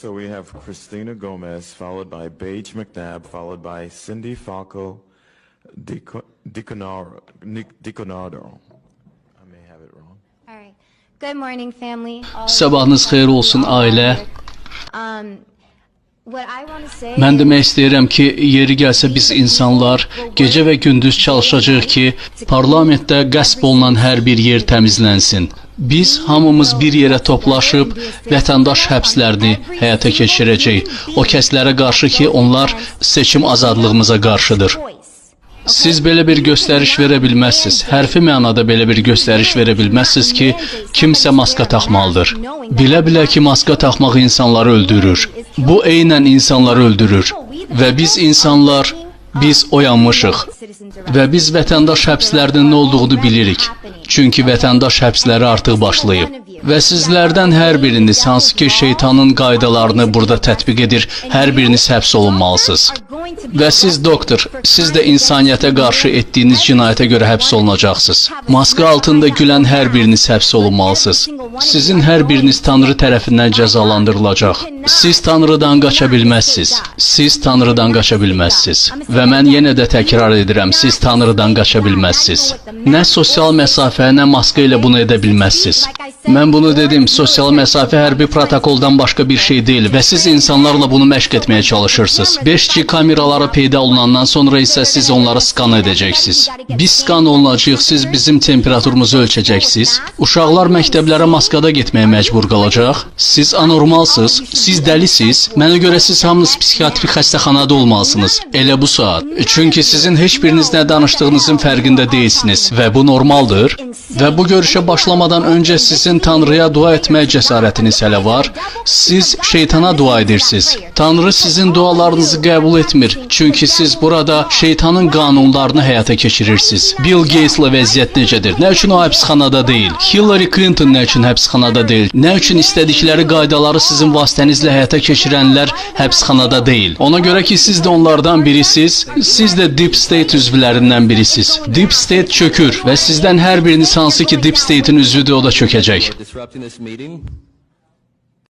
So we have Christina Gomez, followed by Paige McNabb, followed by Cindy Falco Dico- Diconaro. Nic- Diconado. I may have it wrong. All right. Good morning, family. All Sabahınız xeyir olsun, ailə. Um, what I want to say Mən is- demək istəyirəm ki, yeri gəlsə biz insanlar gecə və gündüz çalışacağıq ki, parlamentdə qəsb olunan hər bir yer təmizlənsin. Biz hamımız bir yerə toplaşıb vətəndaş həbslərini həyata keçirəcəyik. O kəslərə qarşı ki, onlar seçim azadlığımıza qarşıdır. Siz belə bir göstəriş verə bilməzsiniz. Hərfi mənada belə bir göstəriş verə bilməzsiniz ki, kimsə maska taxmalıdır. Bilə-bilə ki, maska taxmaq insanları öldürür. Bu eynən insanları öldürür. Və biz insanlar biz oyanmışıq və biz vətəndaş həbslərinin nə olduğunu bilirik. Çünki vətəndaş həbsləri artıq başlayıb. Və sizlərdən hər biriniz hansı ki şeytanın qaydalarını burada tətbiq edir, hər biriniz həbs olunmalısınız. Və siz doktor, siz də insaniyyətə qarşı etdiyiniz cinayətə görə həbs olunacaqsınız. Maska altında gülən hər biriniz həbs olunmalısınız. Sizin hər biriniz Tanrı tərəfindən cəzalandırılacaq. Siz Tanrıdan qaça bilməzsiniz. Siz Tanrıdan qaça bilməzsiniz. Və mən yenə də təkrar edirəm, siz Tanrıdan qaça bilməzsiniz. Nə sosial məsafə, nə maska ilə bunu edə bilməzsiniz. Mən bunu dedim, sosial məsafə hərbi protokoldan başqa bir şey deyil və siz insanlarla bunu məşq etməyə çalışırsınız. 5G kameraları peyda olunandan sonra isə siz onları skan edəcəksiniz. Biz skan olunacağıq, siz bizim temperaturumuzu ölçəcəksiniz. Uşaqlar məktəblərə maskada getməyə məcbur qalacaq. Siz anormalsınız, siz dəlisiniz. Mənə görə siz hamınız psixiatrik xəstəxanada olmalısınız. Elə bu saat. Çünki sizin heç biriniz nə danışdığınızın fərqində deyilsiniz və bu normaldır. Və bu görüşə başlamadan öncə sizin Tanrıya dua etmək cəsarətiniz hələ var. Siz şeytana dua edirsiniz. Tanrı sizin dualarınızı qəbul etmir. Çünki siz burada şeytanın qanunlarını həyata keçirirsiniz. Bill Gates'la vəziyyət necədir? Nə üçün o həbsxanada deyil? Hillary Clinton nə üçün həbsxanada deyil? Nə üçün istədikləri qaydaları sizin vasitənizlə həyata keçirənlər həbsxanada deyil? Ona görə ki, siz də onlardan birisiniz. Siz də Deep State üzvlərindən birisiniz. Deep State çökür və sizdən hər biriniz hansı ki Deep State'in üzvüdür, o da çökəcək.